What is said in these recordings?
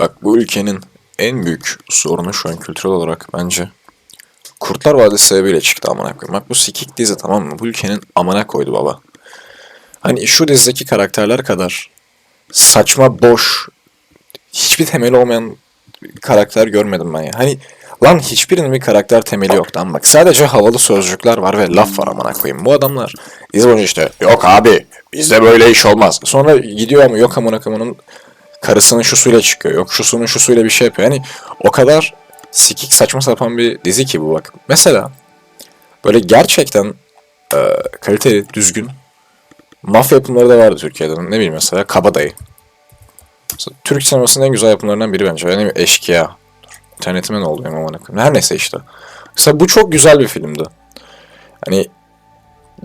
Bak bu ülkenin en büyük sorunu şu an kültürel olarak bence Kurtlar Vadisi sebebiyle çıktı amına koyayım. Bak bu sikik dizi tamam mı? Bu ülkenin amına koydu baba. Hani şu dizideki karakterler kadar saçma, boş, hiçbir temeli olmayan karakter görmedim ben ya. Hani lan hiçbirinin bir karakter temeli yok lan bak. Sadece havalı sözcükler var ve laf var amına koyayım. Bu adamlar dizi boyunca işte yok abi bizde böyle iş olmaz. Sonra gidiyor ama yok amına koyayım onun karısının şu suyla çıkıyor. Yok şusunun şu suyla bir şey yapıyor. Yani o kadar sikik saçma sapan bir dizi ki bu bak. Mesela böyle gerçekten e, kaliteli, düzgün mafya yapımları da vardı Türkiye'de. Ne bileyim mesela Kabadayı. Mesela Türk sinemasının en güzel yapımlarından biri bence. Yani Eşkıya. İnternetime ne oldu benim amına. Her neyse işte. Mesela bu çok güzel bir filmdi. Hani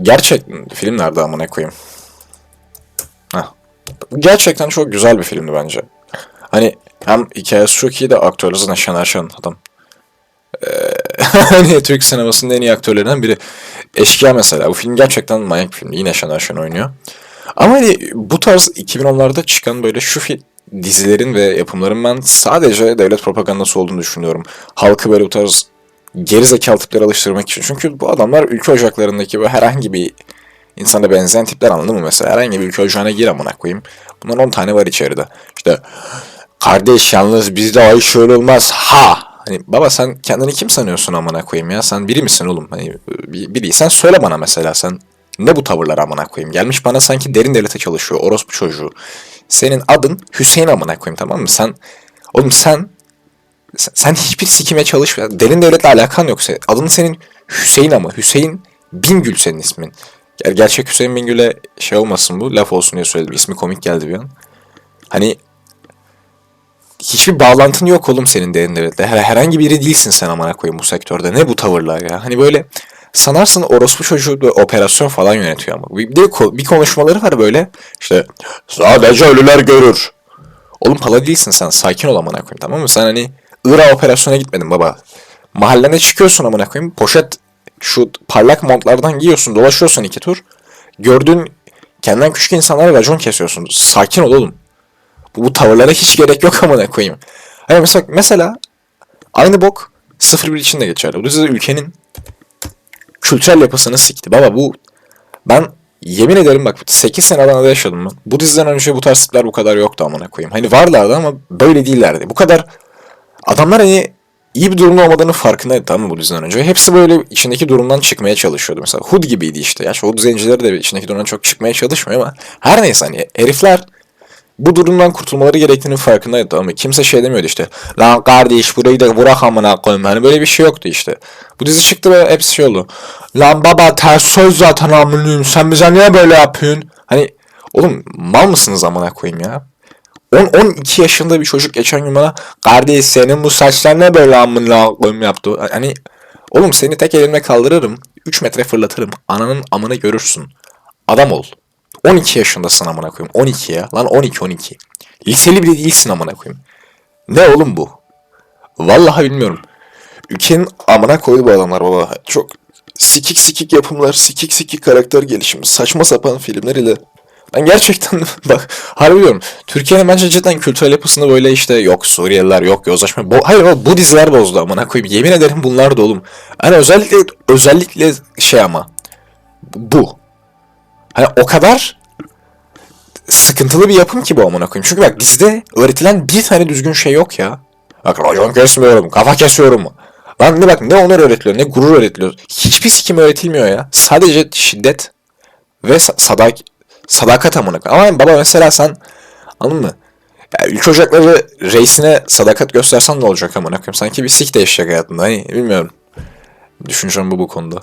gerçek film nerede amına koyayım? Gerçekten çok güzel bir filmdi bence. Hani hem hikayesi çok iyi de aktörü zaten Şener Şen adam. Ee, hani Türk sinemasının en iyi aktörlerinden biri. Eşkıya mesela. Bu film gerçekten manyak bir film. Yine Şener Şen oynuyor. Ama hani bu tarz 2010'larda çıkan böyle şu fi- dizilerin ve yapımların ben sadece devlet propagandası olduğunu düşünüyorum. Halkı böyle bu tarz gerizekalı tiplere alıştırmak için. Çünkü bu adamlar ülke ocaklarındaki böyle herhangi bir insana benzeyen tipler anladın mı mesela? Herhangi bir ülke ocağına gir amına koyayım. Bundan 10 tane var içeride. İşte kardeş yalnız bizde ay şöyle olmaz ha. Hani baba sen kendini kim sanıyorsun amına koyayım ya? Sen biri misin oğlum? Hani bir- biriysen söyle bana mesela sen ne bu tavırlar amına koyayım? Gelmiş bana sanki derin devlete çalışıyor orospu çocuğu. Senin adın Hüseyin amına koyayım tamam mı? Sen oğlum sen sen, sen hiçbir sikime çalışma. Derin devletle alakan yoksa adın senin Hüseyin ama Hüseyin Bingül senin ismin. Ger- gerçek Hüseyin Bingül'e şey olmasın bu laf olsun diye söyledim. İsmi komik geldi bir an. Hani hiçbir bağlantın yok oğlum senin derin devletle. Her, herhangi biri değilsin sen amına koyayım bu sektörde. Ne bu tavırlar ya? Hani böyle sanarsın orospu çocuğu da operasyon falan yönetiyor ama. Bir, ko- bir konuşmaları var böyle. İşte sadece ölüler görür. Oğlum pala değilsin sen. Sakin ol amına koyayım tamam mı? Sen hani Irak operasyona gitmedin baba. Mahallene çıkıyorsun amına koyayım. Poşet şu parlak montlardan giyiyorsun. Dolaşıyorsun iki tur. Gördüğün kendinden küçük insanlara racon kesiyorsun. Sakin ol oğlum. Bu, bu tavırlara hiç gerek yok amına koyayım. Hani mesela, mesela aynı bok 01 için de geçerli. Bu dizi ülkenin kültürel yapısını sikti. Baba bu ben yemin ederim bak 8 sene Adana'da yaşadım ben. Bu diziden önce bu tarz tipler bu kadar yoktu amına koyayım. Hani varlardı ama böyle değillerdi. Bu kadar adamlar hani iyi bir durumda olmadığını farkındaydı tamam mı diziden önce. Hepsi böyle içindeki durumdan çıkmaya çalışıyordu. Mesela Hood gibiydi işte. Ya Hood zencileri de içindeki durumdan çok çıkmaya çalışmıyor ama her neyse hani herifler bu durumdan kurtulmaları gerektiğinin farkındaydı tamam mı? Kimse şey demiyordu işte. Lan kardeş burayı da bırak amına koyayım. Hani böyle bir şey yoktu işte. Bu dizi çıktı ve hepsi şey oldu. Lan baba ters söz zaten amınıyım. Sen bize niye böyle yapıyorsun? Hani oğlum mal mısınız amına koyayım ya? 10-12 yaşında bir çocuk geçen gün bana kardeş senin bu saçlar ne böyle amına koyayım yaptı. Hani oğlum seni tek elimle kaldırırım. 3 metre fırlatırım. Ananın amını görürsün. Adam ol. 12 yaşındasın amına koyayım. 12 ya. Lan 12 12. Liseli bile değilsin amına koyayım. Ne oğlum bu? Vallahi bilmiyorum. Ülkenin amına koydu bu adamlar baba. Çok sikik sikik yapımlar, sikik sikik karakter gelişimi, saçma sapan filmler ile ben gerçekten bak harbi diyorum. Türkiye'nin bence cidden kültürel yapısını böyle işte yok Suriyeliler yok yozlaşma. Bo- Hayır o bu diziler bozdu amına koyayım. Yemin ederim bunlar da oğlum. Hani özellikle özellikle şey ama bu. Hani o kadar sıkıntılı bir yapım ki bu amına koyayım. Çünkü bak bizde öğretilen bir tane düzgün şey yok ya. Bak racon kesmiyorum, kafa kesiyorum. Lan ne bak ne onlar öğretiliyor ne gurur öğretiliyor. Hiçbir sikim öğretilmiyor ya. Sadece şiddet ve sa- sadak sadakat amına koyayım. Ama baba mesela sen anladın mı? Ya ülke ocakları reisine sadakat göstersen ne olacak amına koyayım? Sanki bir sik değişecek hayatında. Hani bilmiyorum. Düşüncem bu bu konuda.